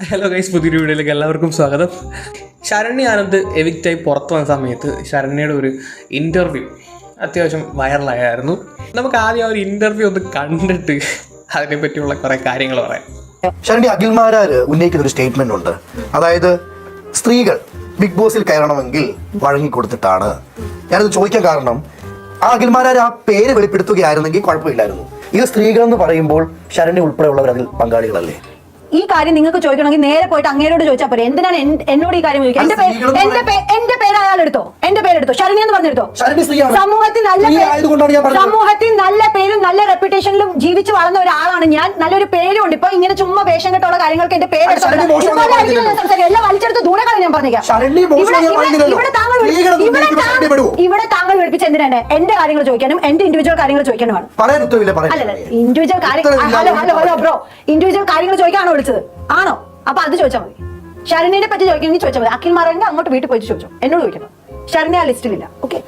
Hello guys പുതിയൊരു വീഡിയോയിലേക്ക് എല്ലാവർക്കും സ്വാഗതം. ശരണ്യ ആനന്ദ് എവിക്റ്റായി പുറത്തു വന്ന സമയത്ത് ശരണ്യയുടെ ഒരു ഇന്റർവ്യൂ അത്യാവശ്യം വൈറലായിരുന്നു നമുക്ക് ആദ്യം ആ ഒരു ഇന്റർവ്യൂ ഒന്ന് കണ്ടിട്ട് അതിനെ പറ്റിയുള്ള കുറേ കാര്യങ്ങൾ പറയാം. ശരണ്യ അഖിൽമാരാർ ഉന്നയിക്കുന്ന ഒരു സ്റ്റേറ്റ്മെന്റ് ഉണ്ട്. അതായത് സ്ത്രീകൾ ബിഗ് ബോസിൽ കയറണമെങ്കിൽ വഴങ്ങി കൊടുത്തിട്ടാണ്. ഞാനത് ചോദിക്കാൻ കാരണം ആ അഖിൽമാരാർ ആ പേര് വെളിപ്പെടുത്തുകയായിരുന്നെങ്കിൽ കുഴപ്പമില്ലായിരുന്നു. ഇത് സ്ത്രീകൾ എന്ന് പറയുമ്പോൾ ശരണ്യ ഉൾപ്പെടെയുള്ളവർ അതിൽ പങ്കാളികളല്ലേ? ഈ കാര്യം നിങ്ങൾക്ക് ചോദിക്കണമെങ്കിൽ നേരെ പോയിട്ട് അങ്ങേരോട് ചോദിച്ചാൽ പോരെ. എന്തിനാണ് എന്നോട് ഈ കാര്യം ചോദിക്കുക? എന്റെ പേര് എന്റെ പേ- എന്റെ പേര് അയാൾ എടുത്തോ എന്റെ പേരെടുത്തോ? ശരണി എന്ന് പറഞ്ഞെടുത്തോ. സമൂഹത്തിൽ നല്ല. സമൂഹത്തിൽ നല്ല പേരും നല്ല റെപ്യൂട്ടേഷനിലും ജീവിച്ചു വളർന്ന ഒരാളാണ് ഞാൻ. നല്ലൊരു പേരും ഉണ്ട് ഇപ്പൊ ഇങ്ങനെ ചുമ്മാ വേഷം കെട്ടുള്ള കാര്യങ്ങൾക്ക് എന്റെ പേര് സംസാരിക്കുക. എല്ലാം വലിച്ചെടുത്ത് ദൂരെ കളി ഞാൻ പറഞ്ഞേക്കാം ഇവിടെ- ഇവിടെ- പറഞ്ഞില്ലല്ലോ. ഇവിടെ താങ്കൾ ഇവിടെ താങ്കൾ- വിളിപ്പിച്ച എന്തിനാണ്? എന്റെ കാര്യങ്ങൾ ചോദിക്കാനും എന്റെ ഇൻഡിവിജ്വൽ കാര്യങ്ങൾ ചോദിക്കാനുമാണ്. പറയാൻ ഉത്തരവില്ല പറയാൻ ഇൻഡിവിജ്വൽ കാര്യം hello hello hello bro individual കാര്യങ്ങൾ ചോദിക്കാണോ വിളിച്ചത്? ആണോ? അപ്പൊ അത് ചോദിച്ചാൽ മതി. ശരണിനെ പറ്റി ചോദിക്കണമെങ്കിൽ ചോദിച്ചാൽ മതി. അഖിൽ മാറന്റെ അങ്ങോട്ട് വീട്ടിൽ പോയിട്ട് ചോദിച്ചോ. എന്നോട് ചോദിക്കണം. ശരണ്യ ആ ലിസ്റ്റിലില്ല ഓക്കെ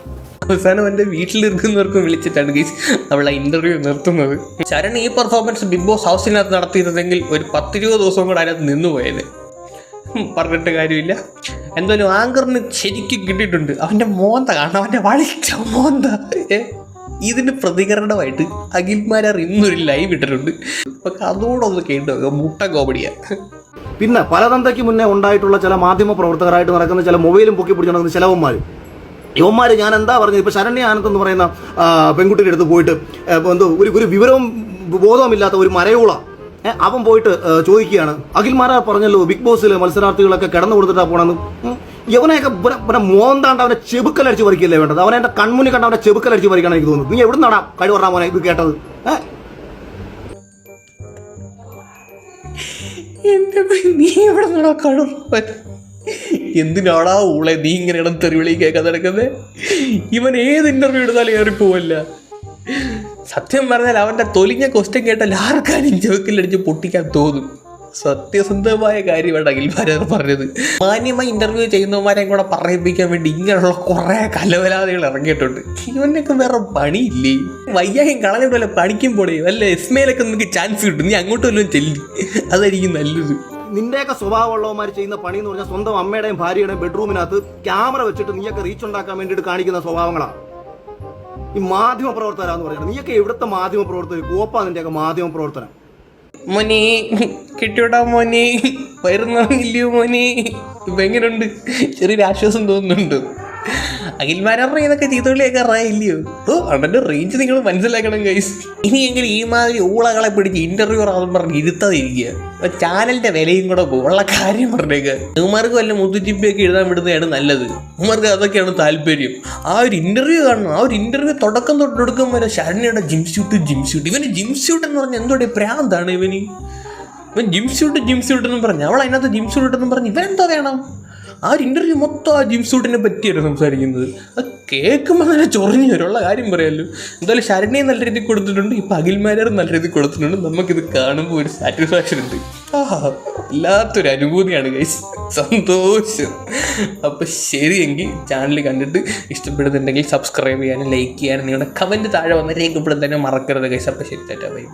അവസാനം എന്റെ വീട്ടിലിരിക്കുന്നവർക്കും വിളിച്ചിട്ടാണ് ഗീസ് അവളെ ഇന്റർവ്യൂ നിർത്തുന്നത്. ശരൺ ഈ പെർഫോമൻസ് ബിഗ് ബോസ് ഹൗസിനകത്ത് നടത്തിയിരുന്നെങ്കിൽ ഒരു പത്തിരുപത് ദിവസം കൂടെ അതിനകത്ത് നിന്നുപോയത് പറഞ്ഞിട്ട് കാര്യമില്ല. എന്തായാലും ആങ്കറിന് ശരിക്കും കിട്ടിയിട്ടുണ്ട്. അവന്റെ മോന്ത കാരണം അവന്റെ വളിച്ച മോന്ത. ഇതിന് പ്രതികരണമായിട്ട് അഖിൽമാരാർ ഇന്നൊരു ലൈവ് ഇട്ടിട്ടുണ്ട്. അപ്പൊ അതോടൊന്ന് കേട്ടു. മുട്ട കോമഡിയാണ് പിന്നെ പലതന്തയ്ക്ക് മുന്നേ ഉണ്ടായിട്ടുള്ള ചില മാധ്യമ പ്രവർത്തകരായിട്ട് നടക്കുന്ന ചില മൊബൈലും പൊക്കി പിടിച്ച് നടക്കുന്ന ചിലവന്മാർ യുവന്മാർ ഞാൻ എന്താ പറഞ്ഞത്? ഇപ്പോൾ ശരണ്യ ആനന്ദ് എന്ന് പറയുന്ന പെൺകുട്ടിയുടെ അടുത്ത് പോയിട്ട് എന്തോ ഒരു ഒരു വിവരവും ബോധവുമില്ലാത്ത ഒരു മരയോള അവൻ പോയിട്ട് ചോദിക്കുകയാണ്. അഖിൽമാരാ പറഞ്ഞല്ലോ ബിഗ് ബോസിൽ മത്സരാർത്ഥികളൊക്കെ കിടന്നു കൊടുത്തിട്ടാ പോണെന്ന്. യവനെയൊക്കെ മോന്താണ്ട് അവനെ ചെബുക്കലടിച്ച് പറിക്കല്ലേ വേണ്ടത്? അവനെ എന്റെ കൺമുന്നിൽ കണ്ട അവനെ ചെബുക്കലടിച്ച് പറിക്കണം എനിക്ക് തോന്നുന്നു. നീ എവിടെ നടാം കഴിവ് പറഞ്ഞ മോനെ ഇത് കേട്ടത്? എന്റെ നീ എവിടെ എന്തിനാടാ ഊളെ നീ ഇങ്ങനെ ഇടം തെറിവിളി കേൾക്കാൻ നടക്കുന്നത് ഇവൻ ഏത് ഇന്റർവ്യൂ എടുത്താലും ഏറിപ്പോവല്ല. സത്യം പറഞ്ഞാൽ അവന്റെ തൊലിഞ്ഞ ക്വസ്റ്റ്യൻ കേട്ടാൽ ആർക്കാരും ജോക്കിലടിച്ച് പൊട്ടിക്കാൻ തോന്നും. സത്യസന്ധമായ കാര്യമാണ് അഖിൽ അഖിൽമാരാർ പറഞ്ഞത്. മാന്യമായി ഇന്റർവ്യൂ ചെയ്യുന്നവന്മാരെയും കൂടെ പറയിപ്പിക്കാൻ വേണ്ടി ഇങ്ങനെയുള്ള കുറെ കലവലാതികൾ ഇറങ്ങിയിട്ടുണ്ട്. ഇവനൊക്കെ വേറെ പണിയില്ലേ? വയ്യായും കളഞ്ഞിട്ട് വല്ല പണിക്കും പോടേ വല്ല എസ്മയിലൊക്കെ നിനക്ക് ചാൻസ് കിട്ടും. നീ അങ്ങോട്ട് വല്ലതും ചെല്ലി. അതായിരിക്കും നല്ലത്. നിന്റെയൊക്കെ സ്വഭാവമുള്ളവന്മാർ ചെയ്യുന്ന പണി എന്ന് പറഞ്ഞാൽ സ്വന്തം അമ്മയുടെയും ഭാര്യയുടെയും ബെഡ്റൂമിനകത്ത് ക്യാമറ വെച്ചിട്ട് നീയൊക്കെ റീച്ച് ഉണ്ടാക്കാൻ വേണ്ടിയിട്ട് കാണിക്കുന്ന സ്വഭാവങ്ങളാണ് ഈ മാധ്യമ പ്രവർത്തകരാന്ന് പറയുന്നത്. നീയൊക്കെ എവിടുത്തെ മാധ്യമ പ്രവർത്തകർ കോപ്പാ നിന്റെയൊക്കെ മാധ്യമ പ്രവർത്തനം. മോനി കിട്ടിയോടാ മോനി? വരുന്നോ ഇല്ലയോ മോനി? ഇപ്പൊ എങ്ങനെയുണ്ട് ചെറിയൊരു ആശ്വാസം തോന്നുന്നുണ്ട്. അഖിൽമാരുടെ ഇതൊക്കെ ചീത്തവിളിയൊക്കെ അറിയില്ലയോ ഓ അണ്ണന്റെ റേഞ്ച് നിങ്ങൾ മനസ്സിലാക്കണം ഗൈസ് ഇനിയെങ്കിലും ഈ മാതിരി ഊളകളെ പിടിച്ച് ഇന്റർവ്യൂ ആണെന്ന് പറഞ്ഞ് ഇരുത്താതിരിക്കുക. ചാനലിന്റെ വിലയും കൂടെ ഉള്ള കാര്യം പറഞ്ഞേക്ക്. ഇവന്മാർക്ക് വല്ല മുത്തുച്ചിപ്പിയൊക്കെ എഴുതാൻ വിടുന്നതാണ് നല്ലത്. ഇവന്മാർക്ക് അതൊക്കെയാണ് താല്പര്യം. ആ ഒരു ഇന്റർവ്യൂ കാണണം. ആ ഒരു ഇന്റർവ്യൂ തുടക്കം തൊട്ട് ഒടുക്കം വരെ ശരണ്യയുടെ ജിം സ്യൂട്ട് ജിം ഇവന് ജിം എന്ന് പറഞ്ഞാൽ എന്തോടെ പ്രാന്താണ് ഇവന്? ഇവൻ ജിം സ്യൂട്ട് ജിം എന്നും പറഞ്ഞു. അവൾ അതിനകത്ത് ജിം സ്യൂട്ട് എന്നും പറഞ്ഞു ഇവൻ എന്താ വേണം? ആ ഒരു ഇന്റർവ്യൂ മൊത്തം ആ ജിം സൂട്ടിനെ പറ്റിയാണ് സംസാരിക്കുന്നത്. അത് കേൾക്കുമ്പോൾ നല്ല ചൊറിഞ്ഞു വരുള്ള കാര്യം പറയാമല്ലോ എന്തായാലും ശരണ്യെ നല്ല രീതിയിൽ കൊടുത്തിട്ടുണ്ട്. ഇപ്പം അഖിൽമാരും നല്ല രീതിയിൽ കൊടുത്തിട്ടുണ്ട്. നമുക്കിത് കാണുമ്പോൾ ഒരു സാറ്റിസ്ഫാക്ഷൻ ഉണ്ട്. ആ വല്ലാത്തൊരു അനുഭൂതിയാണ് ഗൈസ് സന്തോഷം. അപ്പോൾ ശരിയെങ്കിൽ ചാനൽ കണ്ടിട്ട് ഇഷ്ടപ്പെടുന്നുണ്ടെങ്കിൽ സബ്സ്ക്രൈബ് ചെയ്യാനും ലൈക്ക് ചെയ്യാനും നിങ്ങളുടെ കമന്റ് താഴെ വന്ന് രേഖപ്പെടുത്താനും മറക്കരുത് ഗൈസ് അപ്പോൾ ശരി തെറ്റാ ബൈ